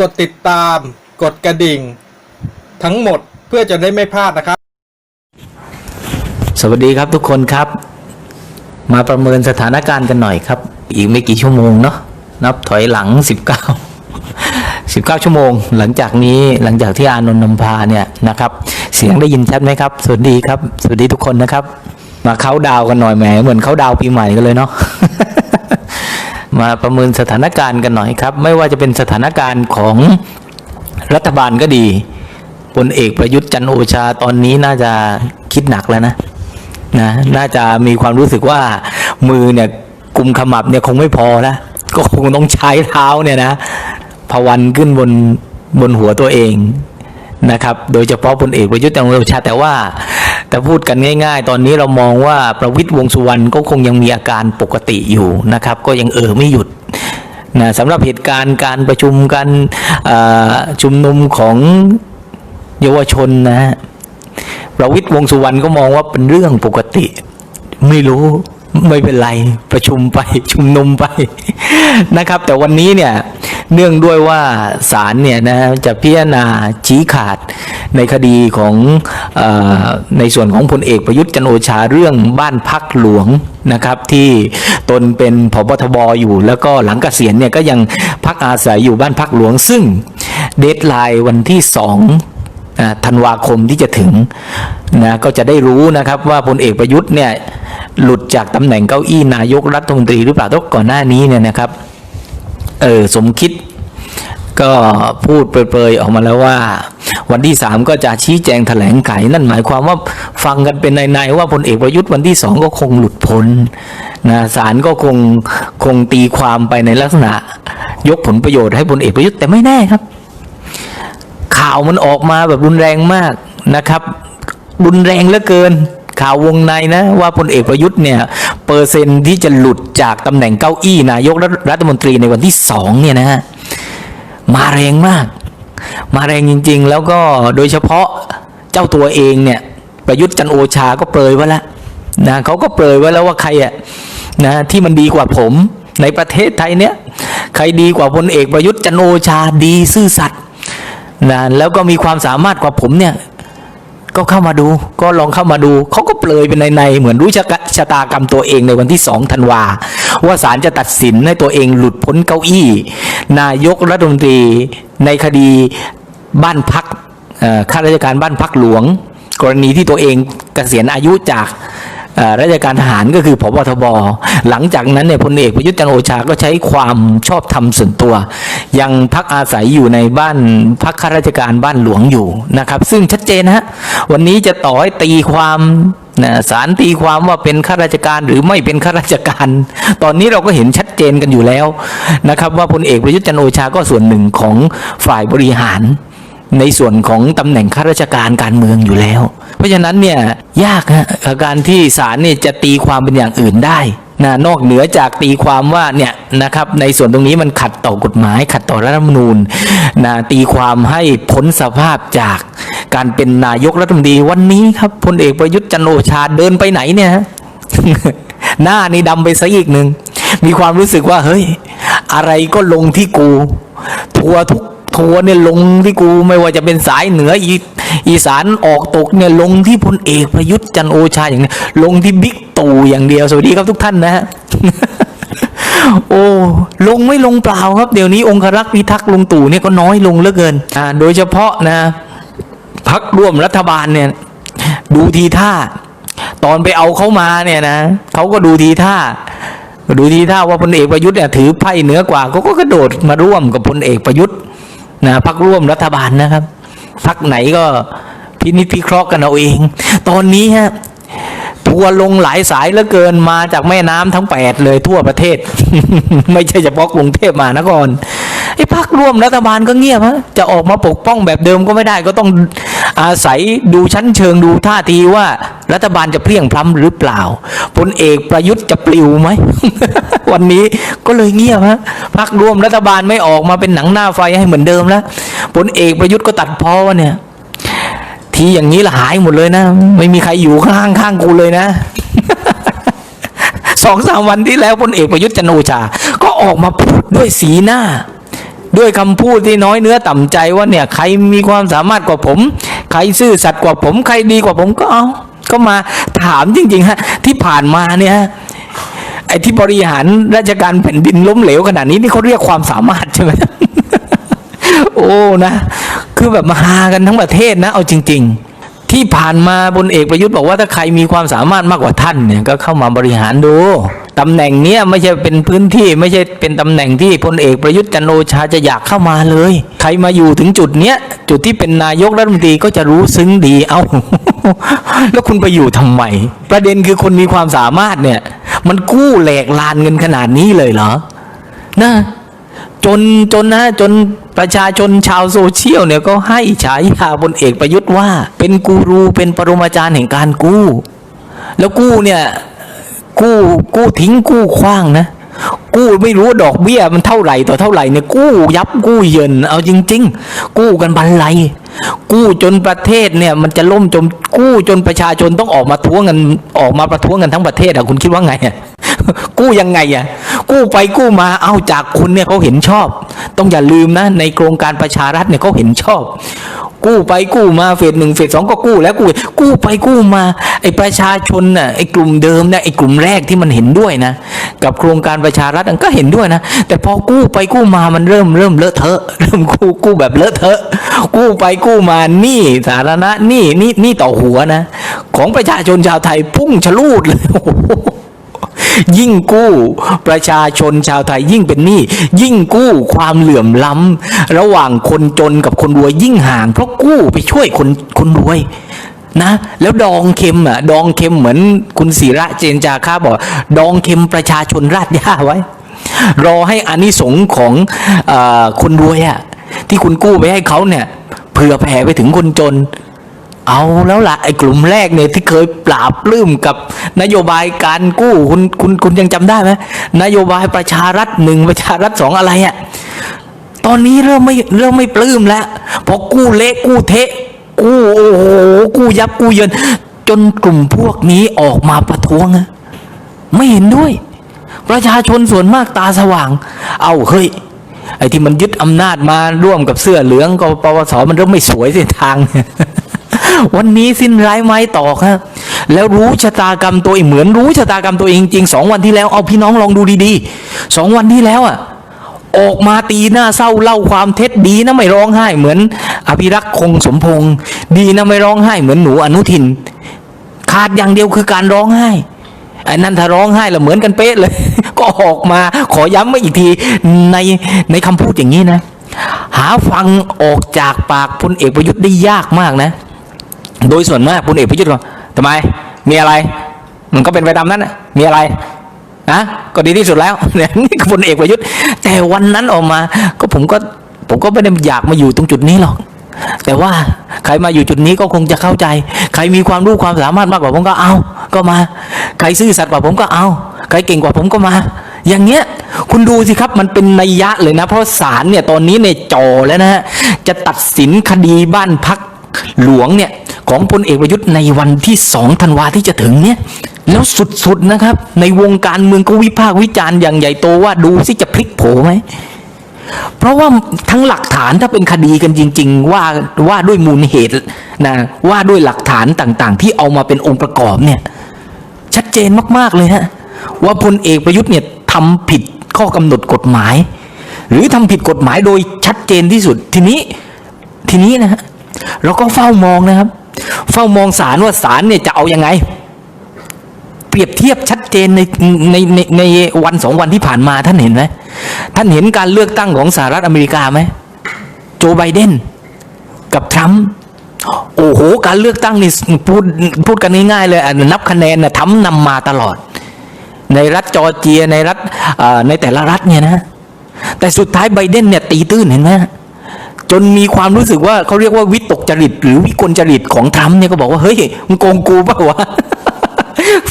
กดติดตาม กดกระดิ่ง ทั้งหมดเพื่อจะได้ไม่พลาดนะครับ สวัสดีครับทุกคนครับ มาประเมินสถานการณ์กันหน่อยครับ อีกไม่กี่ชั่วโมงเนาะนับถอยหลัง 19 19 ชั่วโมง หลังจากนี้หลังจากที่อานนท์นำพาเนี่ยนะครับ เสียงได้ยินชัดไหมครับ สวัสดีครับ สวัสดีทุกคนนะครับ มาเขาดาวกันหน่อยแหมเหมือนเขาดาวปีใหม่กันเลยเนาะ มาประเมินสถานการณ์กันหน่อยครับ ไม่ว่าจะเป็นสถานการณ์ของรัฐบาลก็ดีพลเอกประยุทธ์จันโอชาตอนนี้น่าจะคิดหนักแล้วนะนะน่าจะมีความรู้สึกว่ามือเนี่ยกุมขมับเนี่ยคงไม่พอนะก็คงต้องใช้เท้าเนี่ยนะพวันขึ้นบนบนหัวตัวเองนะครับ โดยเฉพาะพลเอกประยุทธ์จันโอชาแต่ว่า แต่พูดกันง่าย ๆ ตอนนี้เรามองว่าประวิทย์วงสุวรรณก็คงยังมีอาการปกติอยู่นะครับ ก็ยังเออไม่หยุดนะสำหรับเหตุการณ์การประชุมกันชุมนุมของเยาวชนนะฮะประวิทย์วงสุวรรณก็มองว่าเป็นเรื่องปกติ ไม่รู้ ไม่เป็นไรประชุมไปชุมนุมไปนะครับ แต่วันนี้เนี่ยเนื่องด้วยว่าศาลเนี่ยนะจะพิจารณาชี้ขาดในคดีของอในส่วนของพลเอกประยุทธ์จันโอชาเรื่องบ้านพักหลวงนะครับที่ตนเป็นผบทบอยู่ แล้วก็หลังเกษียณเนี่ยก็ยังพักอาศัยอยู่บ้านพักหลวง ซึ่งเดทไลน์วันที่สองธันวาคมที่จะถึงนะก็จะได้รู้นะครับว่าพลเอกประยุทธ์เนี่ย หลุดจากตำแหน่งเก้าอี้นายกรัฐมนตรีหรือเปล่าต้องก่อนหน้านี้เนี่ยนะครับเออสมคิดก็พูดเปรยๆออกมาแล้วว่า วันที่สามก็จะชี้แจงแถลงไขนั่นหมายความว่าฟังกันเป็นในๆว่าพลเอกประยุทธ์วันที่สองก็คงหลุดพ้นนะศาลก็คงคงตีความไปในลักษณะ ยกผลประโยชน์ให้พลเอกประยุทธ์แต่ไม่แน่ครับ ข่าวมันออกมาแบบรุนแรงมากนะครับ รุนแรงเหลือเกิน ข่าววงในนะว่าพลเอกประยุทธ์เนี่ยเปอร์เซ็นที่จะหลุดจากตำแหน่งเก้าอี้นายกรัฐมนตรีในวันที่สองเนี่ยนะฮะมาแรงมาก มาแรงจริง ๆ แล้วก็โดยเฉพาะเจ้าตัวเองเนี่ยประยุทธ์จันโอชาก็เปรยไว้แล้วนะเขาก็เปรยไว้แล้วว่าใครอะนะที่มันดีกว่าผมในประเทศไทยเนี่ยใครดีกว่าพลเอกประยุทธ์จันโอชาดีซื่อสัตย์นะแล้วก็มีความสามารถกว่าผมเนี่ย ก็เข้ามาดู ก็ลองเข้ามาดูเขาก็เปลยเป็นในในๆเหมือนรู้ชะชะตากรรมตัวเองในวันที่สองธันวาว่าศาลจะตัดสินให้ตัวเองหลุดพ้นเก้าอี้ นายกรัฐมนตรีในคดีบ้านพักข้าราชการบ้านพักหลวง กรณีที่ตัวเองเกษียณอายุจาก ราชการทหารก็คือพบทบ หลังจากนั้นเนี่ยพลเอกประยุทธ์จันโอชาก็ใช้ความชอบธรรมส่วนตัว ยังพักอาศัยอยู่ในบ้านพักข้าราชการบ้านหลวงอยู่นะครับซึ่งชัดเจนนะฮะวันนี้จะต่อให้ตีความนะสารตีความว่าเป็นข้าราชการหรือไม่เป็นข้าราชการ ตอนนี้เราก็เห็นชัดเจนกันอยู่แล้วนะครับ ว่าพลเอกประยุทธ์จันโอชาก็ส่วนหนึ่งของฝ่ายบริหาร ในส่วนของตำแหน่งข้าราชการการเมืองอยู่แล้ว เพราะฉะนั้นเนี่ยยากฮะการที่ศาลเนี่ยจะตีความเป็นอย่างอื่นได้นะนอกเหนือจากตีความว่าเนี่ยนะครับในส่วนตรงนี้มันขัดต่อกฎหมาย ขัดต่อรัฐธรรมนูญนะตีความให้พ้นสภาพจากการเป็นนายกรัฐมนตรีวันนี้ครับพลเอกประยุทธ์จันโอชาเดินไปไหนเนี่ยฮะหน้านี่ดำไปซะอีกหนึ่งมีความรู้สึกว่าเฮ้ย อะไรก็ลงที่กู ทัวทุก ทัวร์เนี่ยลงที่กูไม่ว่าจะเป็นสายเหนืออีอีสานออกตกเนี่ยลงที่พลเอกประยุทธ์จันโอชาอย่างนี้ลงที่บิ๊กตู่อย่างเดียวสวัสดีครับทุกท่านนะฮะโอ้ลงไม่ลงเปล่าครับ เดี๋ยวนี้องครักษ์พิทักษ์ลุงตู่เนี่ยก็น้อยลงเหลือเกินอ่าโดยเฉพาะนะพักร่วมรัฐบาลเนี่ยดูทีท่า ตอนไปเอาเขามาเนี่ยนะเขาก็ดูทีท่าดูทีท่าว่าพลเอกประยุทธ์เนี่ยถือไพ่เหนือกว่าเขาก็กระโดดมาร่วมกับพลเอกประยุทธ์ นะพักร่วมรัฐบาลนะครับพักไหนก็พินิจพิเคราะห์กันเอาเอง ตอนนี้ฮะทัวลงหลายสายเหลือเกินมาจากแม่น้ำทั้งแปดเลยทั่วประเทศ ไม่ใช่เฉพาะกรุงเทพมหานครไอ้พักร่วมรัฐบาลก็เงียบฮะจะออกมาปกป้องแบบเดิมก็ไม่ได้ก็ต้อง อาศัยดูชั้นเชิงดูท่าทีว่า รัฐบาลจะเพียงพล้ำหรือเปล่าพลเอกประยุทธ์จะปลิวไหม วันนี้ก็เลยเงียบฮะพักร่วมรัฐบาลไม่ออกมาเป็นหนังหน้าไฟให้เหมือนเดิมแล้วพลเอกประยุทธ์ก็ตัดพ้อว่าเนี่ย ทีอย่างนี้ละหายหมดเลยนะ ไม่มีใครอยู่ข้างข้างกูเลยนะสองสามวันที่แล้วพลเอกประยุทธ์จันโอชา ก็ออกมาพูดด้วยสีหน้า ด้วยคำพูดที่น้อยเนื้อต่ำใจว่าเนี่ยใครมีความสามารถกว่าผม ใครซื่อสัตย์กว่าผมใครดีกว่าผมก็เอาก็มาถามจริงๆฮะที่ผ่านมาเนี่ยไอ้ที่บริหารราชการแผ่นดินล้มเหลวขนาดนี้นี่เขาเรียกความสามารถใช่ไหมโอ้นะคือแบบมาหากันทั้งประเทศนะ เอาจริง ๆ ที่ผ่านมาบนเอกประยุทธ์บอกว่าถ้าใครมีความสามารถมากกว่าท่านเนี่ยก็เข้ามาบริหารดู ตำแหน่งเนี้ยไม่ใช่เป็นพื้นที่ไม่ใช่เป็นตำแหน่งที่พลเอกประยุทธ์จันโอชาจะอยากเข้ามาเลย ใครมาอยู่ถึงจุดเนี้ยจุดที่เป็นนายกรัฐมนตรีก็จะรู้ซึ้งดีเอ้าแล้วคุณไปอยู่ทำไม ประเด็นคือคนมีความสามารถเนี่ย มันกู้แหลกลานเงินขนาดนี้เลยเหรอนะจนจนนะจนประชาชนชาวโซเชียลเนี่ยก็ให้ฉายาบนเอกประยุทธ์ว่า เป็นกูรูเป็นปรมาจารย์แห่งการกู้ แล้วกู้เนี่ย กู้กู้ทิ้งกู้คว้างนะ กู้ไม่รู้ดอกเบี้ยมันเท่าไหร่ต่อเท่าไหร่เนี่ยกู้ยับกู้เยินเอาจริง ๆ กู้กันบันไลกู้จนประเทศเนี่ยมันจะล่มจมกู้จนประชาชนต้องออกมาท้วงกันออกมาประท้วงกันทั้งประเทศอะคุณคิดว่าไงอะกู้ยังไงอะกู้ไปกู้มาเอาจากคุณเนี่ยเขาเห็นชอบ ต้องอย่าลืมนะในโครงการประชารัฐเนี่ยเขาเห็นชอบ กู้ไปกู้มาเฟสหนึ่งเฟสสองก็กู้แล้วกู้กู้ไปกู้มา ไอ้ประชาชนน่ะไอ้กลุ่มเดิมเนี่ยไอ้กลุ่มแรกที่มันเห็นด้วยนะ กับโครงการประชารัฐก็เห็นด้วยนะ แต่พอกู้ไปกู้มามันเริ่มเริ่มเลอะเทอะ เริ่มกู้กู้แบบเลอะเทอะ กู้ไปกู้มานี่สาธารณะนี่นี่นี่ต่อหัวนะ ของประชาชนชาวไทยพุ่งชะลูดเลยโอ้โห ยิ่งกู้ประชาชนชาวไทยยิ่งเป็นหนี้ยิ่งกู้ความเหลื่อมล้ำระหว่างคนจนกับคนรวยยิ่งห่าง เพราะกู้ไปช่วยคนคนรวยนะแล้วดองเค็มอะดองเค็มเหมือนคุณศิระเจนจาค่าบอกดองเค็มประชาชนราดย่าไว้ รอให้อานิสงของอคนรวยอะที่คุณกู้ไปให้เขาเนี่ยเผื่อแผ่ไปถึงคนจน เอาแล้วล่ะไอ้กลุ่มแรกเนี่ยที่เคยปราบปลื้มกับนโยบายการกู้คุณคุณคุณยังจำได้ไหมนโยบายประชารัฐหนึ่งประชารัฐสองอะไรอะ่ะตอนนี้เริ่มไม่เริ่มไม่ปลื้มแล้วพอกู้เละกู้เทะ กู้โอ้โหกู้ยับกู้เยิน จนกลุ่มพวกนี้ออกมาประท้วงอะไม่เห็นด้วย ประชาชนส่วนมากตาสว่าง เอาเฮ้ยไอ้ที่มันยึดอำนาจมาร่วมกับเสื้อเหลืองกปปสมันเริ่มไม่สวยเส้นทาง วันนี้สิ้นร้ายไม้ตอครับแล้วรู้ชะตากรรมตัวเองเหมือนรู้ชะตากรรมตัวเองจริงสองวันที่แล้วเอาพี่น้องลองดูดีๆสองวันที่แล้วอะออกมาตีหน้าเศร้าเล่าความเท็จดีนะไม่ร้องไห้ เหมือนอภิรักษ์คงสมพงษ์ดีนะไม่ร้องไห้ เหมือนหนูอนุทิน ขาดอย่างเดียวคือการร้องไห้ไอ้นั่นถ้าร้องไห้ละเหมือนกันเป๊ะเลย ก็ออกมาขอย้ำมาอีกทีในในคำพูดอย่างนี้นะ หาฟังออกจากปากพลเอกประยุทธ์ได้ยากมากนะ โดยส่วนมากพลเอกประยุทธ์ว่าทำไม มีอะไร มันก็เป็นไปตามนั้นน่ะมีอะไรนะก็ดีที่สุดแล้วเนี่ยนี่คือพลเอกประยุทธ์ แต่วันนั้นออกมา ก็ผมก็ผมก็ไม่ได้อยากมาอยู่ตรงจุดนี้หรอก แต่ว่าใครมาอยู่จุดนี้ก็คงจะเข้าใจ ใครมีความรู้ความสามารถมากกว่าผมก็เอา ก็มา ใครซื่อสัตย์กว่าผมก็เอา ใครเก่งกว่าผมก็มา อย่างเงี้ย คุณดูสิครับ มันเป็นนัยยะเลยนะ เพราะศาลเนี่ยตอนนี้ในจอแล้วนะฮะจะตัดสินคดีบ้านพักหลวงเนี่ย ของพลเอกประยุทธ์ในวันที่สองธันวาที่จะถึงเนี่ยแล้วสุดๆนะครับ ในวงการเมืองก็วิพากษ์วิจารณ์อย่างใหญ่โตว่าดูสิจะพลิกโผไหมเพราะว่าทั้งหลักฐานถ้าเป็นคดีกันจริง ๆ ว่าว่าด้วยมูลเหตุนะว่าด้วยหลักฐานต่างๆ ที่เอามาเป็นองค์ประกอบเนี่ยชัดเจนมากๆเลยฮะว่าพลเอกประยุทธ์เนี่ยทำผิดข้อกำหนดกฎหมาย หรือทำผิดกฎหมายโดยชัดเจนที่สุดทีนี้ทีนี้นะฮะเราก็เฝ้ามองนะครับ เฝ้ามองศาลว่าศาลเนี่ยจะเอายังไง เปรียบเทียบชัดเจนในในในในวันสองวันที่ผ่านมาท่านเห็นไหมท่านเห็นการเลือกตั้งของสหรัฐอเมริกาไหมโจไบเดนกับทรัมป์โอ้โห การเลือกตั้งนี่พูดพูดกันง่ายๆเลยนับคะแนนนะทรัมป์นำมาตลอด ในรัฐจอร์เจียในรัฐในแต่ละรัฐเนี่ยนะ แต่สุดท้ายไบเดนเนี่ยตีตื้นเห็นไหม จนมีความรู้สึกว่าเขาเรียกว่าวิตกจริต หรือวิกลจริตของทรัมป์เนี่ยก็บอกว่าเฮ้ยมึงโกงกูเปล่าวะ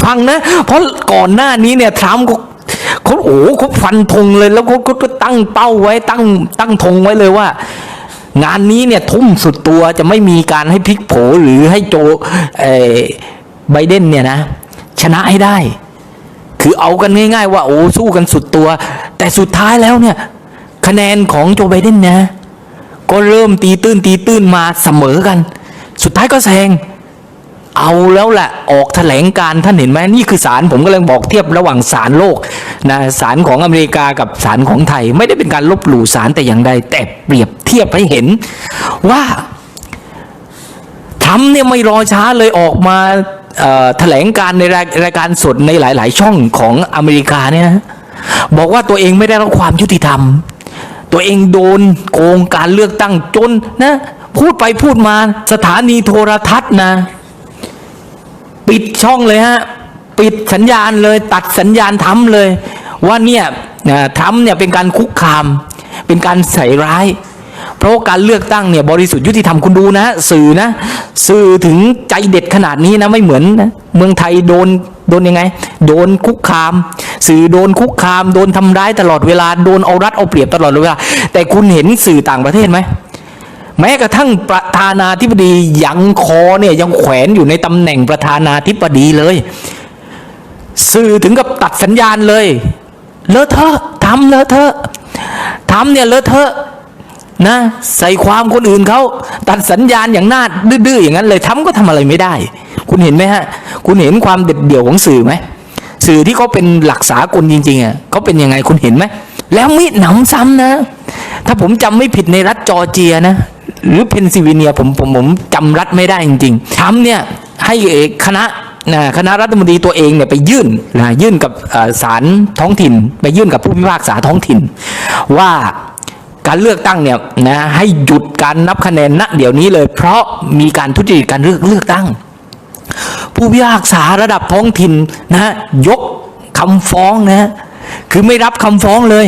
ฟังนะ เพราะก่อนหน้านี้เนี่ยทรัมป์เขาเขาโอ้เขาฟันธงเลย แล้วเขาก็ตั้งเป้าไว้ตั้งตั้งธงไว้เลยว่า งานนี้เนี่ยทุ่มสุดตัวจะไม่มีการให้พลิกโผหรือให้โจไบเดนเนี่ยนะ ชนะให้ได้ คือเอากันง่าย ๆ ว่าโอ้สู้กันสุดตัว แต่สุดท้ายแล้วเนี่ย คะแนนของโจไบเดนนะ ก็เริ่มตีตื้นตีตื้นมาเสมอกัน สุดท้ายก็แซงเอาแล้วแหละออกแถลงการท่านเห็นไหมนี่คือสารผมก็เลยบอกเทียบระหว่างสารโลกนะสารของอเมริกากับสารของไทย ไม่ได้เป็นการลบหลู่สารแต่อย่างใด แต่เปรียบเทียบให้เห็นว่าทำเนี่ยไม่รอช้าเลยออกมาแถลงการในรายรายการสดในหลาย ๆ ช่องของอเมริกาเนี่ยบอกว่าตัวเองไม่ได้รับความยุติธรรม ตัวเองโดนโกงการเลือกตั้งจนนะพูดไปพูดมาสถานีโทรทัศน์นะ ปิดช่องเลยฮะ ปิดสัญญาณเลยตัดสัญญาณทำเลย ว่าเนี่ยทำเนี่ยเป็นการคุกคาม เป็นการใส่ร้าย เพราะการเลือกตั้งเนี่ยบริสุทธิ์ยุติธรรมคุณดูนะ สื่อนะ สื่อถึงใจเด็ดขนาดนี้นะไม่เหมือนนะเมืองไทยโดนโดนยังไง โดนคุกคาม สื่อโดนคุกคาม โดนทำร้ายตลอดเวลาโดนเอารัดเอาเปรียบตลอดเวลา แต่คุณเห็นสื่อต่างประเทศไหมแม้กระทั่งประธานาธิบดียังคอเนี่ยยังแขวนอยู่ในตำแหน่งประธานาธิบดีเลย สื่อถึงกับตัดสัญญาณเลยเลอะเทอะทำเลอะเทอะทำเนี่ยเลอะเทอะ นะ ใส่ความคนอื่นเขาตัดสัญญาณอย่างน้าดื้อๆอย่างนั้นเลยทำก็ทำอะไรไม่ได้ คุณเห็นไหมฮะ คุณเห็นความเด็ดเดี่ยวของสื่อไหมสื่อที่เขาเป็นหลักสากลจริงๆอะเขาเป็นยังไงคุณเห็นไหมแล้วมิหนำซ้ำนะ ถ้าผมจำไม่ผิดในรัฐจอร์เจียนะ หรือเพนซิลเวเนียผมผมผมจำรัฐไม่ได้จริงๆทำเนี่ยให้คณะนะคณะรัฐมนตรีตัวเองเนี่ยไปยื่นนะยื่นกับศาลท้องถิ่น ไปยื่นกับผู้พิพากษาท้องถิ่น ว่า การเลือกตั้งเนี่ยนะให้หยุดการนับคะแนนณเดี๋ยวนี้เลย เพราะมีการทุจริตการเลือกเลือกตั้ง ผู้พิพากษาระดับท้องถิ่นนะยกคำฟ้องนะคือไม่รับคำฟ้องเลย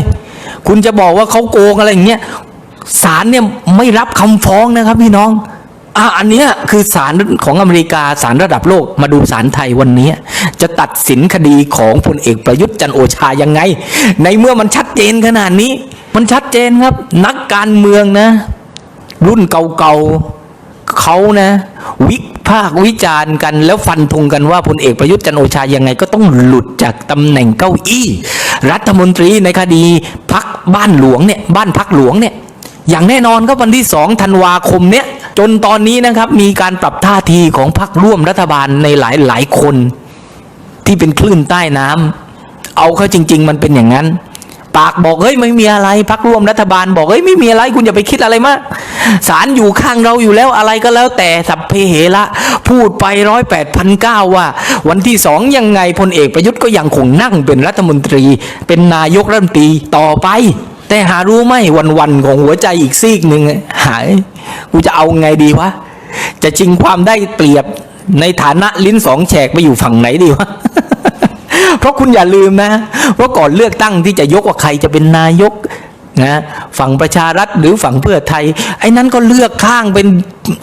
คุณจะบอกว่าเขาโกงอะไรอย่างเงี้ยศาลเนี่ยไม่รับคำฟ้องนะครับพี่น้องอะอันนี้คือศาลของอเมริกาศาลระดับโลกมาดูศาลไทยวันนี้ จะตัดสินคดีของพลเอกประยุทธ์จันโอชายังไง ในเมื่อมันชัดเจนขนาดนี้ มันชัดเจนครับ นักการเมืองนะ รุ่นเก่าๆเขานะ วิพากวิจารณ์กันแล้วฟันธงกันว่าพลเอกประยุทธ์จันโอชายังไงก็ต้องหลุดจากตำแหน่งเก้าอี้ รัฐมนตรีในคดีพักบ้านหลวงเนี่ยบ้านพักหลวงเนี่ยอย่างแน่นอนครับวันที่สองธันวาคมเนี่ยจนตอนนี้นะครับมีการปรับท่าทีของพรรคร่วมรัฐบาลในหลายหลายๆคน ที่เป็นคลื่นใต้น้ำเอาเข้าจริง ๆ มันเป็นอย่างนั้น ปากบอกเฮ้ยไม่มีอะไรพักร่วมรัฐบาลบอกเฮ้ยไม่มีอะไรคุณอย่าไปคิดอะไรมากศาลอยู่ข้างเราอยู่แล้วอะไรก็แล้ว แต่สัพเพเหระพูดไปร้อยแปดพันเก้าว่า วันที่สองยังไงพลเอกประยุทธ์ก็ยังคงนั่งเป็นรัฐมนตรี เป็นนายกรัฐมนตรีต่อไป แต่หารู้ไหมวันๆของหัวใจอีกซีกหนึ่งหายกูจะเอาไงดีวะจะชิงความได้เปรียบในฐานะลิ้นสองแฉกไปอยู่ฝั่งไหนดีวะ เพราะคุณอย่าลืมนะว่าก่อนเลือกตั้งที่จะยกว่าใครจะเป็นนายกนะฝั่งประชารัฐหรือฝั่งเพื่อไทย ไอ้นั้นก็เลือกข้างเป็น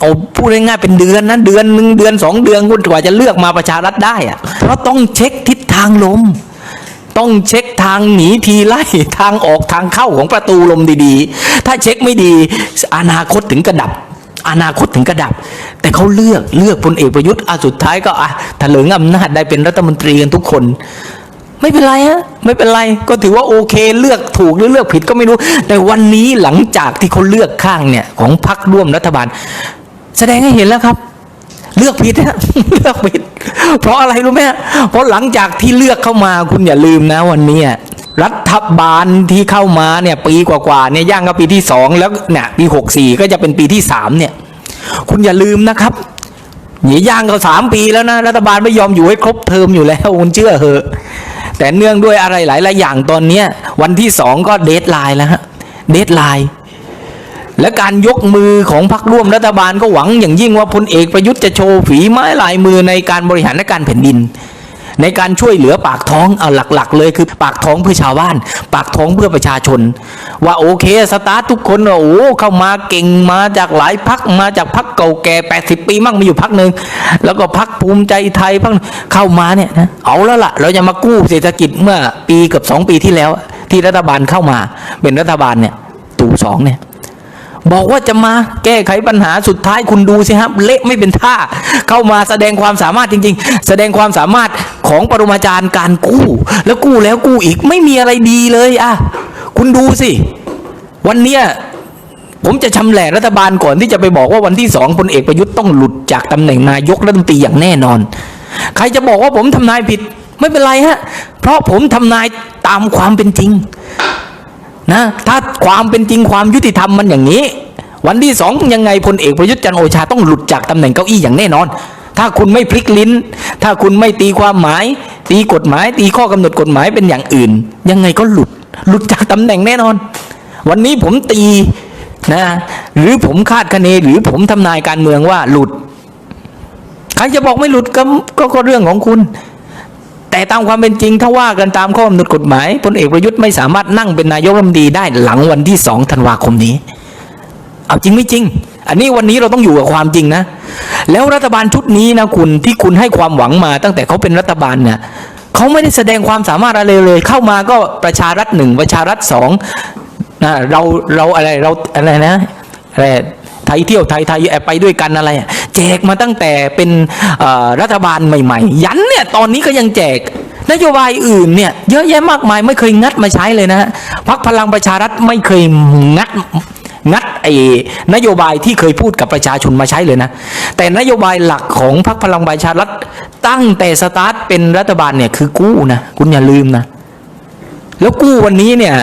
โอ้พูดง่ายๆเป็นเดือนนะเดือนหนึ่งเดือนสองเดือนกว่าจะเลือกมาประชารัฐได้อะเพราะต้องเช็คทิศทางลม ต้องเช็คทางหนีทีไล่ทางออกทางเข้าของประตูลมดีๆ ถ้าเช็คไม่ดีอนาคตถึงกระดับ อนาคตถึงกระดับ แต่เขาเลือกเลือกพลเอกประยุทธ์อะสุดท้ายก็อะถลิงอำนาจได้เป็นรัฐมนตรีกันทุกคน ไม่เป็นไรฮะไม่เป็นไรก็ถือว่าโอเคเลือกถูกหรือเลือกผิดก็ไม่รู้ แต่วันนี้หลังจากที่เขาเลือกข้างเนี่ยของพรรคร่วมรัฐบาล แสดงให้เห็นแล้วครับ เลือกผิดฮะเลือกผิด เพราะอะไรรู้ไหมเพราะหลังจากที่เลือกเข้ามาคุณอย่าลืมนะวันนี้อะ รัฐบาลที่เข้ามาเนี่ยปีกว่าๆเนี่ยย่างก็ปีที่สองแล้วเนี่ยปีหกสี่ก็จะเป็นปีที่สามเนี่ย คุณอย่าลืมนะครับหนีย่างก็สามปีแล้วนะรัฐบาลไม่ยอมอยู่ให้ครบเทอมอยู่แล้วคุณเชื่อเหอะ แต่เนื่องด้วยอะไรหลายๆอย่างตอนเนี้ยวันที่สองก็เดทไลน์แล้วฮะเดทไลน์และการยกมือของพรรคร่วมรัฐบาลก็หวังอย่างยิ่งว่าพลเอกประยุทธ์จะโชว์ฝีไม้ลายมือในการบริหารราชการแผ่นดิน ในการช่วยเหลือปากท้องเอาหลัก ๆ เลยคือปากท้องเพื่อชาวบ้าน ปากท้องเพื่อประชาชน ว่าโอเคสตาร์ททุกคนว่าโอ้เข้ามาเก่งมาจากหลายพักมาจากพักเก่าแก่ 80 ปีมั่งมีอยู่พักหนึ่งแล้วก็พักภูมิใจไทยพักเข้ามาเนี่ยนะเอาแล้วล่ะ เราจะมากู้เศรษฐกิจเมื่อปีเกือบสองปีที่แล้ว ที่รัฐบาลเข้ามา เป็นรัฐบาลเนี่ยตู่สองเนี่ยบอกว่าจะมาแก้ไขปัญหาสุดท้ายคุณดูสิครับเละไม่เป็นท่า เข้ามาแสดงความสามารถจริง ๆ แสดงความสามารถ ของปรมาจารย์การกู้ แล้วกู้แล้วกู้อีกไม่มีอะไรดีเลยอะคุณดูสิ วันเนี้ยผมจะชำแหละรัฐบาลก่อนที่จะไปบอกว่าวันที่สองพลเอกประยุทธ์ต้องหลุดจากตำแหน่งนายกรัฐมนตรีอย่างแน่นอน ใครจะบอกว่าผมทำนายผิดไม่เป็นไรฮะ เพราะผมทำนายตามความเป็นจริงนะถ้าความเป็นจริงความยุติธรรมมันอย่างนี้ วันที่สองยังไงพลเอกประยุทธ์จันโอชาต้องหลุดจากตำแหน่งเก้าอี้อย่างแน่นอน ถ้าคุณไม่พลิกลิ้น ถ้าคุณไม่ตีความหมาย ตีกฎหมาย ตีข้อกำหนดกฎหมายเป็นอย่างอื่น ยังไงก็หลุด หลุดจากตำแหน่งแน่นอน วันนี้ผมตีนะหรือผมคาดคะเนหรือผมทำนายการเมืองว่าหลุด ใครจะบอกไม่หลุดก็ก็ก็เรื่องของคุณ แต่ตามความเป็นจริงถ้าว่ากันตามข้อกำหนดกฎหมายพลเอกประยุทธ์ไม่สามารถนั่งเป็นนายกรัฐมนตรีได้หลังวันที่สองธันวาคมนี้ เอาจริงไม่จริง อันนี้วันนี้เราต้องอยู่กับความจริงนะ แล้วรัฐบาลชุดนี้นะคุณที่คุณให้ความหวังมา ตั้งแต่เขาเป็นรัฐบาลเนี่ยเขาไม่ได้แสดงความสามารถอะไรเลย เข้ามาก็ประชารัฐหนึ่งประชารัฐสองนะเราเราอะไรเราอะไรนะอะไรไทยเที่ยวไทยไทยไปด้วยกันอะไรแจกมาตั้งแต่เป็นรัฐบาลใหม่ๆ ยันเนี่ยตอนนี้ก็ยังแจกนโยบายอื่นเนี่ยเยอะแยะมากมายไม่เคยงัดมาใช้เลยนะฮะพักพลังประชารัฐไม่เคยงัด ไอ้นโยบายที่เคยพูดกับประชาชนมาใช้เลยนะ แต่นโยบายหลักของพรรคพลังประชารัฐตั้งแต่สตาร์ทเป็นรัฐบาลเนี่ยคือกู้นะคุณอย่าลืมนะ แล้วกู้วันนี้เนี่ย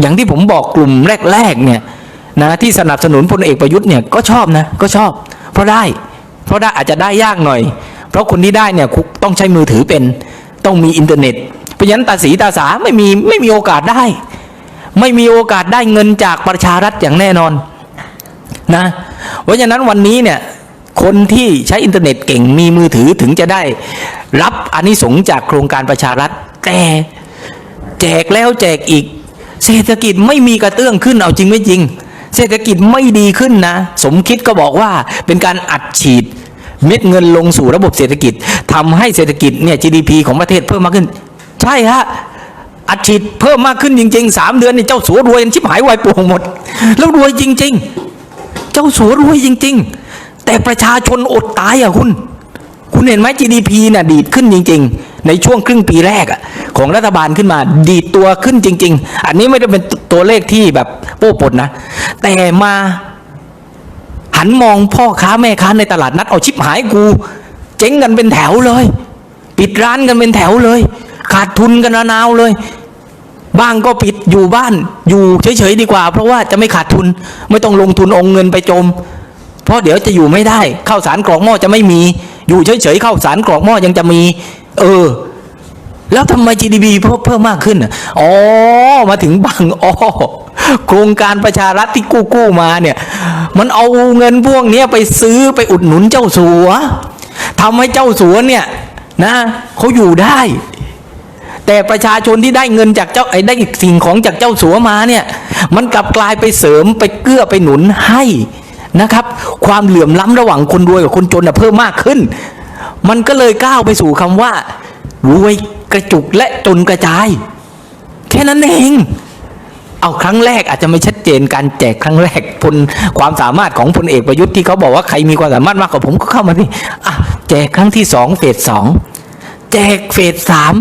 อย่างที่ผมบอกกลุ่มแรกๆเนี่ยนะที่สนับสนุนพลเอกประยุทธ์เนี่ยก็ชอบนะก็ชอบ เพราะได้ เพราะได้อาจจะได้ยากหน่อย เพราะคนที่ได้เนี่ยต้องใช้มือถือเป็นต้องมีอินเทอร์เน็ตเพราะฉะนั้นตาสีตาสาไม่มีไม่มีโอกาสได้ ไม่มีโอกาสได้เงินจากประชารัฐอย่างแน่นอน นะเพราะฉะนั้นวันนี้เนี่ยคนที่ใช้อินเทอร์เน็ตเก่งมีมือถือถึงจะได้รับอานิสงจากโครงการประชารัฐ แต่แจกแล้วแจกอีก เศรษฐกิจไม่มีกระเตื้องขึ้นเอาจริงไม่จริง เศรษฐกิจไม่ดีขึ้นนะ สมคิดก็บอกว่าเป็นการอัดฉีดเม็ดเงินลงสู่ระบบเศรษฐกิจทำให้เศรษฐกิจเนี่ย GDP ของประเทศเพิ่มมากขึ้น ใช่ฮะอัดฉีดเพิ่มมากขึ้นจริงๆสามเดือนนี่เจ้าสัวรวยชิบหายวายป่วงหมด แล้วรวยจริง ๆ เจ้าสัวรวยจริง ๆ แต่ประชาชนอดตายอะคุณ คุณเห็นไหม GDP น่ะดีดขึ้นจริง ๆ ในช่วงครึ่งปีแรกอะของรัฐบาลขึ้นมาดีดตัวขึ้นจริง ๆ อันนี้ไม่ได้เป็นตัวเลขที่แบบโป้ปดนะ แต่มาหันมองพ่อค้าแม่ค้าในตลาดนัดเอาชิบหายกู เจ๊งกันเป็นแถวเลย ปิดร้านกันเป็นแถวเลย ขาดทุนกันระนาวเลย บ้างก็ปิดอยู่บ้านอยู่เฉยๆดีกว่า เพราะว่าจะไม่ขาดทุนไม่ต้องลงทุนองเงินไปจม เพราะเดี๋ยวจะอยู่ไม่ได้ข้าวสารกรอกหม้อจะไม่มี อยู่เฉยๆข้าวสารกรอกหม้อยังจะมี เออ แล้วทำไม GDP เพิ่มเพิ่มมากขึ้นอ๋อมาถึงบางอ้อโครงการประชารัฐที่กู้กู้มาเนี่ย มันเอาเงินพวกนี้ไปซื้อไปอุดหนุนเจ้าสัวทำให้เจ้าสัวเนี่ยนะเขาอยู่ได้ แต่ประชาชนที่ได้เงินจากเจ้าไอ้ได้สิ่งของจากเจ้าสัวมาเนี่ย มันกลับกลายไปเสริมไปเกื้อไปหนุนให้นะครับ ความเหลื่อมล้ำระหว่างคนรวยกับคนจนน่ะเพิ่มมากขึ้น มันก็เลยก้าวไปสู่คำว่ารวยกระจุกและจนกระจาย แค่นั้นเองเอาครั้งแรกอาจจะไม่ชัดเจนการแจกครั้งแรกพลความสามารถของพลเอกประยุทธ์ที่เขาบอกว่าใครมีความสามารถมากกว่าผมก็เข้ามาที่อะแจกครั้งที่สองเฟสสองแจกเฟสสาม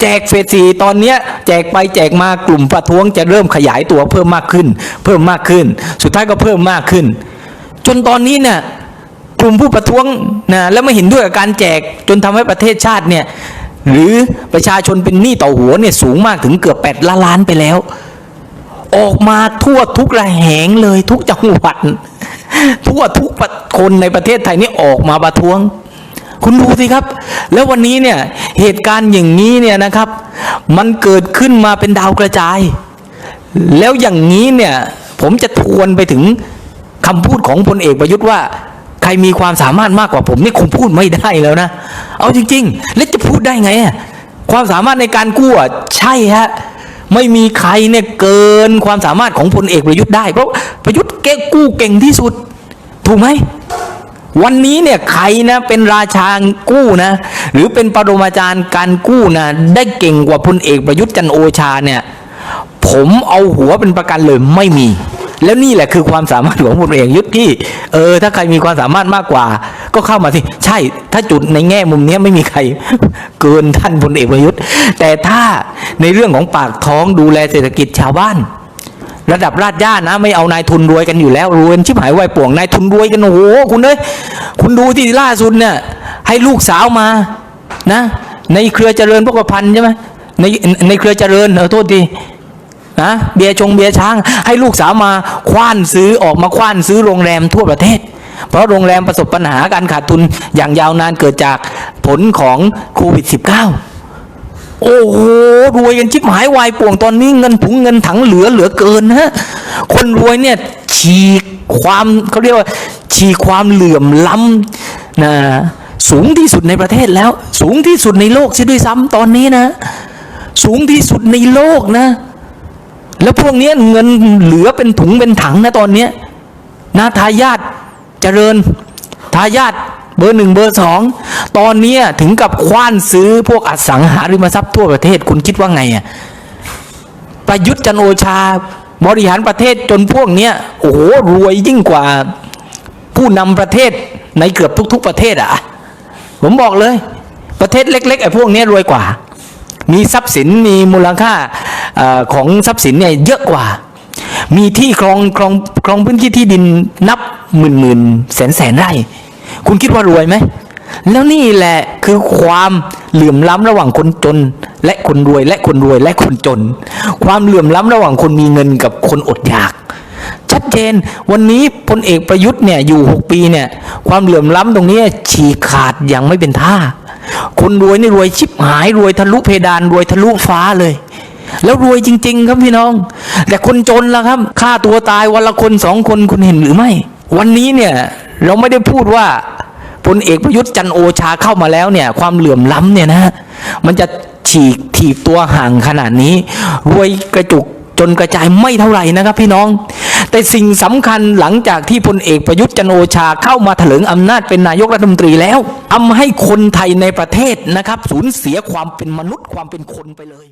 แจกเฟสสี่ตอนเนี้ยแจกไปแจกมากลุ่มประท้วงจะเริ่มขยายตัวเพิ่มมากขึ้น เพิ่มมากขึ้น สุดท้ายก็เพิ่มมากขึ้น จนตอนนี้เนี่ยกลุ่มผู้ประท้วงนะแล้วไม่เห็นด้วยกับการแจกจนทำให้ประเทศชาติเนี่ยหรือประชาชนเป็นหนี้ต่อหัวเนี่ยสูงมากถึงเกือบแปดล้านล้านไปแล้ว ออกมาทั่วทุกระแหงเลยทุกจังหวัดทั่วทุกคนในประเทศไทยนี่ออกมาประท้วง คุณดูสิครับ แล้ววันนี้เนี่ยเหตุการณ์อย่างนี้เนี่ยนะครับ มันเกิดขึ้นมาเป็นดาวกระจาย แล้วอย่างนี้เนี่ยผมจะทวนไปถึงคำพูดของพลเอกประยุทธ์ว่า ใครมีความสามารถมากกว่าผมนี่คงพูดไม่ได้แล้วนะ เอาจริง ๆ แล้วจะพูดได้ไง ความสามารถในการกู้ใช่ฮะไม่มีใครเนี่ยเกินความสามารถของพลเอกประยุทธ์ได้เพราะประยุทธ์แกกู้เก่งที่สุด ถูกไหม วันนี้เนี่ยใครนะเป็นราชากู้นะ หรือเป็นปรมาจารย์การกู้นะ ได้เก่งกว่าพลเอกประยุทธ์จันโอชาเนี่ย ผมเอาหัวเป็นประกันเลยไม่มี แล้วนี่แหละคือความสามารถของพลเอกประยุทธ์ที่ เออ ถ้าใครมีความสามารถมากกว่า ก็เข้ามาสิใช่ ถ้าจุดในแง่มุมนี้ไม่มีใคร เกินท่านพลเอกประยุทธ์ แต่ถ้าในเรื่องของปากท้องดูแลเศรษฐกิจชาวบ้าน ระดับราชย่านะ ไม่เอานายทุนรวยกันอยู่แล้วรวยชิบหายวายป่วงนายทุนรวยกันโอ้โหคุณเอ้ยคุณดูที่ล่าสุดเนี่ยให้ลูกสาวมานะ ในเครือเจริญพกพันธ์ใช่ไหมในในเครือเจริญเออโทษทีนะเบียชงเบียช้าง ให้ลูกสาวมาคว้านซื้อออกมาคว้านซื้อโรงแรมทั่วประเทศ เพราะโรงแรมประสบปัญหาการขาดทุนอย่างยาวนานเกิดจากผลของโควิด -19 โอ้โหรวยกันชิบหายวายป่วงตอนนี้เงินถุงเงินถังเหลือเหลือเกินนะฮะคนรวยเนี่ยฉีกความเขาเรียกว่าฉีกความเหลื่อมล้ำนะสูงที่สุดในประเทศแล้ว สูงที่สุดในโลกซะด้วยซ้ำตอนนี้นะ สูงที่สุดในโลกนะ แล้วพวกนี้เงินเหลือเป็นถุงเป็นถังนะตอนเนี้ยนะทายาทเจริญทายาทเบอร์หนึ่งเบอร์สอง ตอนนี้ถึงกับคว้านซื้อพวกอสังหาริมทรัพย์ทั่วประเทศคุณคิดว่าไงอะประยุทธ์จันโอชาบริหารประเทศจนพวกเนี้ยโอ้โหรวยยิ่งกว่าผู้นำประเทศในเกือบทุก ๆ ประเทศอะผมบอกเลย ประเทศเล็กๆไอ้พวกเนี้ยรวยกว่า มีทรัพย์สินมีมูลค่าอของทรัพย์สินเนี่ยเยอะกว่า มีที่ครองครองครองพื้นที่ที่ดินนับหมื่นหมื่นแสนแสนไร่ คุณคิดว่ารวยไหม แล้วนี่แหละคือความเหลื่อมล้ำระหว่างคนจน และคนรวยและคนรวยและคนจน ความเหลื่อมล้ำระหว่างคนมีเงินกับคนอดอยาก ชัดเจนวันนี้พลเอกประยุทธ์เนี่ยอยู่ 6 ปีเนี่ยความเหลื่อมล้ำตรงนี้ฉีกขาดอย่างไม่เป็นท่า คนรวยนี่รวยชิบหายรวยทะลุเพดานรวยทะลุฟ้าเลยแล้วรวยจริง ๆ ครับพี่น้อง แต่คนจนล่ะครับฆ่าตัวตายวันละคนสองคนคุณเห็นหรือไม่ วันนี้เนี่ยเราไม่ได้พูดว่า พลเอกประยุทธ์จันโอชาเข้ามาแล้วเนี่ยความเหลื่อมล้ำเนี่ยนะมันจะฉีกถีบตัวห่างขนาดนี้ รวยกระจุกจนกระจายไม่เท่าไหร่นะครับพี่น้อง แต่สิ่งสำคัญหลังจากที่พลเอกประยุทธ์จันโอชาเข้ามาถลิงอำนาจเป็นนายกรัฐมนตรีแล้วทำให้คนไทยในประเทศนะครับ สูญเสียความเป็นมนุษย์ความเป็นคนไปเลย